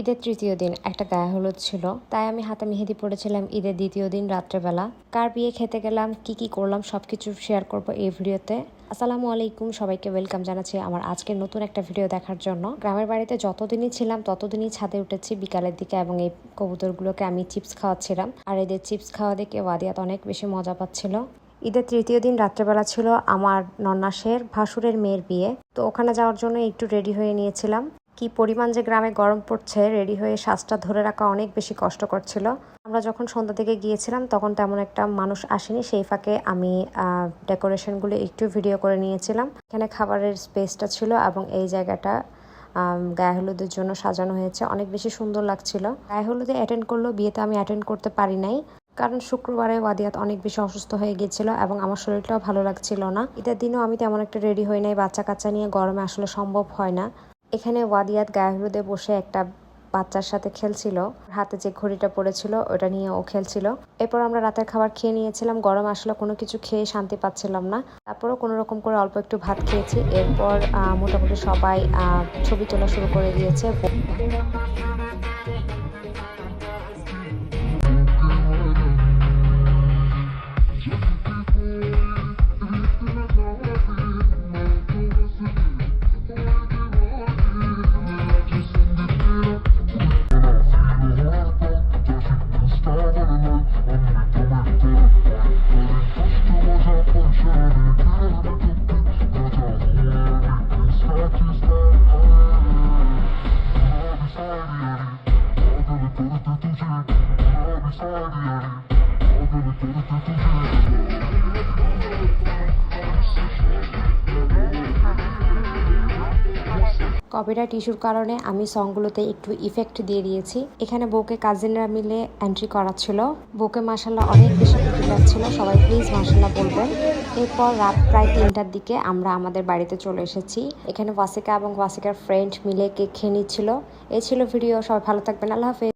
ঈদের তৃতীয় দিন, একটা গায়ে হলুদ ছিল। তাই আমি হাতে মেহেদি পড়েছিলাম ঈদের দ্বিতীয় দিন রাত্রেবেলা। কার বিয়ে খেতে গেলাম, কি কি করলাম, সবকিছু শেয়ার করব এই ভিডিওতে। আসসালামু আলাইকুম, সবাইকে ওয়েলকাম জানাচ্ছি আমার আজকের নতুন একটা ভিডিও দেখার জন্য। গ্রামের বাড়িতে যতদিনই ছিলাম, ততদিনই ছাদে উঠেছি, বিকালের দিকে এবং এই কবুতরগুলোকে আমি চিপস খাওয়াচ্ছিলাম। আর এদের চিপস খাওয়া দেখে ওয়াদিয়াত অনেক বেশি মজা পাচ্ছিল। ঈদের তৃতীয় দিন রাত্রেবেলা ছিল আমার নন্নাসের ভাসুরের মেয়ের বিয়ে। তো ওখানে যাওয়ার জন্য একটু রেডি হয়ে নিয়েছিলাম। কি পরিমাণ যে গ্রামে গরম পড়ছে, রেডি হয়ে শ্বাসটা ধরে রাখা অনেক বেশি কষ্টকর ছিল। আমরা যখন সন্ধ্যা থেকে গিয়েছিলাম, তখন তেমন একটা মানুষ আসেনি। সেই ফাঁকে আমি ডেকোরেশনগুলো একটু ভিডিও করে নিয়েছিলাম। এখানে খাবারের স্পেসটা ছিল এবং এই জায়গাটা গায়ে হলুদের জন্য সাজানো হয়েছে। অনেক বেশি সুন্দর লাগছিল। গায়ে হলুদে অ্যাটেন্ড করলেও বিয়েতে আমি অ্যাটেন্ড করতে পারি নাই। কারণ শুক্রবারে ওয়াদিয়াত অনেক বেশি অসুস্থ হয়ে গিয়েছিল এবং আমার শরীরটাও ভালো লাগছিল না। ঈদের দিনও আমি তেমন একটা রেডি হই নাই। বাচ্চা কাচ্চা নিয়ে গরমে আসলে সম্ভব হয় না। এখানে ওয়াদিয়াত গায়ে হলুদে বসে একটা বাচ্চার সাথে খেলছিল। হাতে যে ঘড়িটা পড়েছিল, ওটা নিয়ে ও খেলছিল। এরপর আমরা রাতের খাবার খেয়ে নিয়েছিলাম, গরম আসলে, কোনো কিছু খেয়ে শান্তি পাচ্ছিলাম না। তারপরও কোনো রকম করে অল্প একটু ভাত খেয়েছি। এরপর মোটামুটি সবাই ছবি তোলা শুরু করে দিয়েছে। কপিরাইট ইস্যুর কারণে আমি সংগুলোতে একটু ইফেক্ট দিয়ে দিয়েছি। এখানে বউকে কাজিনরা মিলে এন্ট্রি করাচ্ছিল। বউকে মাসাল্লাহ অনেক বেশি খুশি লাগছিল সবাই প্লিজ মাসাল্লাহ বলবেন। এরপর রাত প্রায় তিনটার দিকে আমরা আমাদের বাড়িতে চলে এসেছি। এখানে ওয়াসিকা এবং ওয়াসিকার ফ্রেন্ড মিলে কেক খেয়ে নিচ্ছিল। এই ছিল ভিডিও সবাই ভালো থাকবেন। আল্লাহ হাফেজ।